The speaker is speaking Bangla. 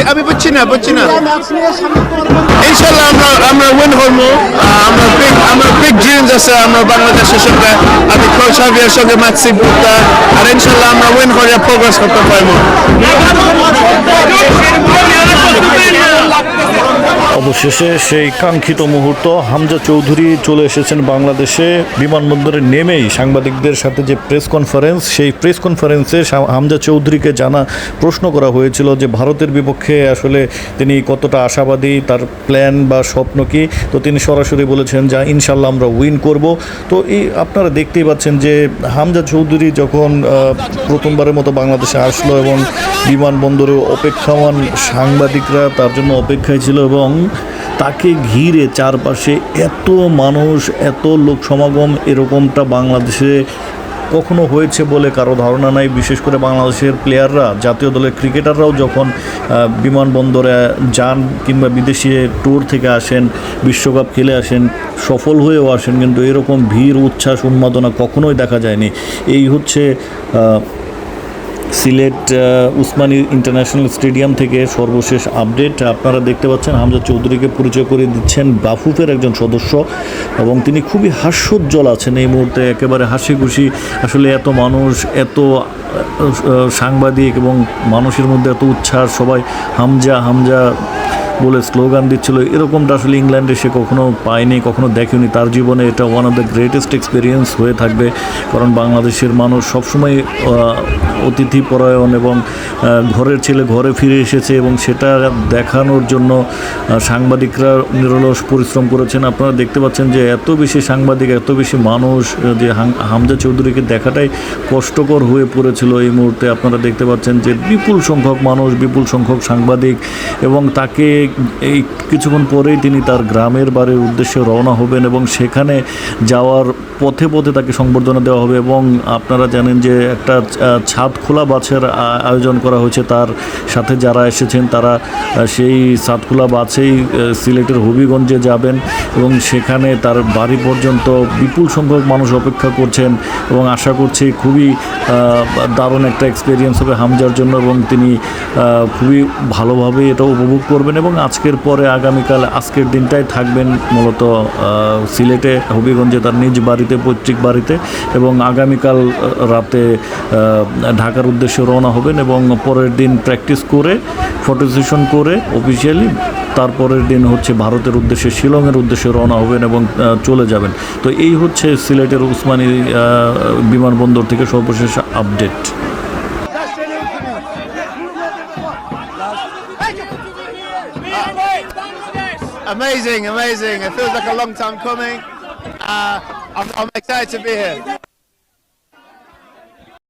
আমি আমি বুঝছি না বুঝছি না। ইনশাল্লাহ আমরা আমরা উইন হব আমরা বিগ আমরা বিগ ড্রিমস আছে আমরা বাংলাদেশের সঙ্গে আমি কোচ হাবিয়ার সঙ্গে মাতছি বুকটা আর ইনশাল্লাহ আমরা উইন করে প্রোগ্রেস করতে পারব। অবশেষে সেই কাঙ্ক্ষিত মুহূর্ত। হামজা চৌধুরী চলে এসেছেন বাংলাদেশে। বিমানবন্দরে নেমেই সাংবাদিকদের সাথে যে প্রেস কনফারেন্স, সেই প্রেস কনফারেন্সে হামজা চৌধুরীকে জানা প্রশ্ন করা হয়েছিল যে ভারতের বিপক্ষে আসলে তিনি কতটা আশাবাদী, তার প্ল্যান বা স্বপ্ন কি? তো তিনি সরাসরি বলেছেন যা ইনশাল্লাহ আমরা উইন করব। তো এই আপনারা দেখতেই পাচ্ছেন যে হামজা চৌধুরী যখন প্রথমবারের মতো বাংলাদেশে আসলো এবং বিমানবন্দরে অপেক্ষামান সাংবাদিকরা তার জন্য অপেক্ষায় ছিল এবং তাকে ঘিরে চারপাশে এত মানুষ, এত লোক সমাগম, এরকমটা বাংলাদেশে কখনো হয়েছে বলে কারও ধারণা নাই। বিশেষ করে বাংলাদেশের প্লেয়াররা, জাতীয় দলের ক্রিকেটাররাও যখন বিমানবন্দরে যান কিংবা বিদেশে ট্যুর থেকে আসেন, বিশ্বকাপ খেলে আসেন, সফল হয়েও আসেন, কিন্তু এরকম ভিড় উচ্ছ্বাস, উন্মাদনা কখনোই দেখা যায়নি। এই হচ্ছে সিলেট উসমানি ইন্টারন্যাশনাল স্টেডিয়াম থেকে সর্বশেষ আপডেট। আপনারা দেখতে পাচ্ছেন হামজা চৌধুরীকে পরিচয় করে দিচ্ছেন বাফুফের একজন সদস্য এবং তিনি খুবই হাস্যোজ্জ্বল আছেন। এই মুহূর্তে একেবারে হাসি খুশি আসলে এত মানুষ, এত সাংবাদিক এবং মানুষের মধ্যে এত উচ্ছ্বাস। সবাই হামজা হামজা বলে স্লোগান দিচ্ছিল। এরকমটা আসলে ইংল্যান্ডে সে কখনো পায়নি, কখনো দেখেনি। তার জীবনে এটা one of the greatest experience হয়ে থাকবে। কারণ বাংলাদেশের মানুষ সবসময় অতিথি পরায়ণ এবং ঘরের ছেলে ঘরে ফিরে এসেছে এবং সেটা দেখানোর জন্য সাংবাদিকরা নিরলস পরিশ্রম করেছেন। আপনারা দেখতে পাচ্ছেন যে এত বেশি সাংবাদিক, এত বেশি মানুষ যে হাম- হামজা চৌধুরীকে দেখাটাই কষ্টকর হয়ে পড়েছিল এই মুহূর্তে। আপনারা দেখতে পাচ্ছেন যে বিপুল সংখ্যক মানুষ, বিপুল সংখ্যক সাংবাদিক এবং তাকে এই কিছুক্ষণ পরেই তিনি তার গ্রামের বাড়ির উদ্দেশ্যে রওনা হবেন এবং সেখানে যাওয়ার পথে পথে তাকে সংবর্ধনা দেওয়া হবে এবং আপনারা জানেন যে একটা ছাদ খোলা বাছের আয়োজন করা হয়েছে। তার সাথে যারা এসেছেন তারা সেই ছাদ খোলা বাছেই সিলেটের হবিগঞ্জে যাবেন। এবং সেখানে তার বাড়ি পর্যন্ত বিপুল সংখ্যক মানুষ অপেক্ষা করছেন এবং আশা করছি খুবই দারুণ একটা এক্সপিরিয়েন্স হবে হামজার জন্য এবং তিনি খুবই ভালোভাবে এটা উপভোগ করবেন এবং আজকের পরে আগামীকাল আজকের দিনটাই থাকবেন মূলত সিলেটে, হবিগঞ্জে তার নিজ বাড়িতে, পৈতৃক বাড়িতে এবং আগামীকাল রাতে ঢাকার উদ্দেশ্যে রওনা হবেন এবং পরের দিন প্র্যাকটিস করে ফটো সেশন করে অফিসিয়ালি তারপরের দিন হচ্ছে ভারতের উদ্দেশ্যে শিলংয়ের উদ্দেশ্যে রওনা হবেন এবং চলে যাবেন তো এই হচ্ছে সিলেটের উসমানী বিমানবন্দর থেকে সর্বশেষ update Amazing, amazing. It feels like a long time coming. Uh, I'm, I'm excited to be here.